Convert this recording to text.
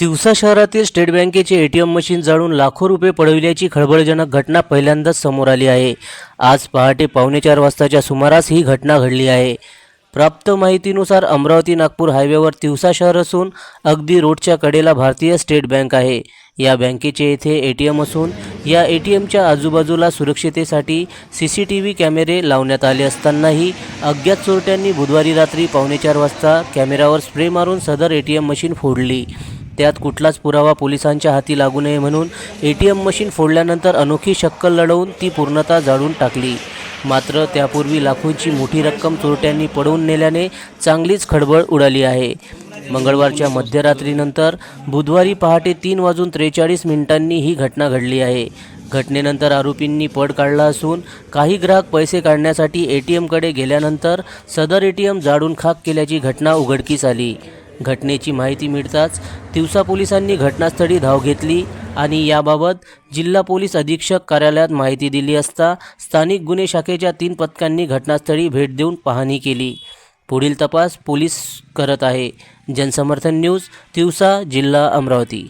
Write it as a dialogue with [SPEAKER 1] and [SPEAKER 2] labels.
[SPEAKER 1] तिवसा शहरातील स्टेट बँकेचे ए T M machine जाळून लाखो रुपये पडविल्याची खळबळजनक घटना पहिल्यांदाच समोर आली आहे. आज पहाटे पावणे चार वाजताच्या सुमारास ही घटना घडली आहे. प्राप्त माहितीनुसार अमरावती नागपूर हायवेवर तिवसा शहर असून अगदी रोडच्या कडेला भारतीय स्टेट बँक आहे. या बँकेचे येथे ए टी एम असून या ए टी एमच्या आजूबाजूला सुरक्षितेसाठी सी सी टी व्ही कॅमेरे लावण्यात आले असतानाही अज्ञात चोरट्यांनी बुधवारी रात्री पावणे चार वाजता कॅमेऱ्यावर स्प्रे मारून सदर ए टी एम मशीन फोडली. त्यात कुठलाच पुरावा पोलिसांच्या हाती लागू नये म्हणून ए टी एम मशीन फोडल्यानंतर अनोखी शक्कल लढवून ती पूर्णतः जाळून टाकली. मात्र त्यापूर्वी लाखोंची मोठी रक्कम चोरट्यांनी पडवून नेल्याने चांगलीच खळबळ उडाली आहे. मंगळवारच्या मध्यरात्रीनंतर बुधवारी पहाटे तीन वाजून त्रेचाळीस मिनिटांनी ही घटना घडली आहे. घटनेनंतर आरोपींनी पळ काढला असून काही ग्राहक पैसे काढण्यासाठी ए टी एमकडे गेल्यानंतर सदर ए टी एम जाळून खाक केल्याची घटना उघडकीस आली. घटनेची माहिती मिळताच तिवसा पोलिसांनी घटनास्थळी धाव घेतली आणि याबाबत जिल्हा पोलीस अधीक्षक कार्यालयात माहिती दिली असता स्थानिक गुन्हे शाखेच्या तीन पथकांनी घटनास्थळी भेट देऊन पाहणी केली. पुढील तपास पोलीस करत आहे. जनसमर्थन न्यूज तिवसा जिल्हा अमरावती.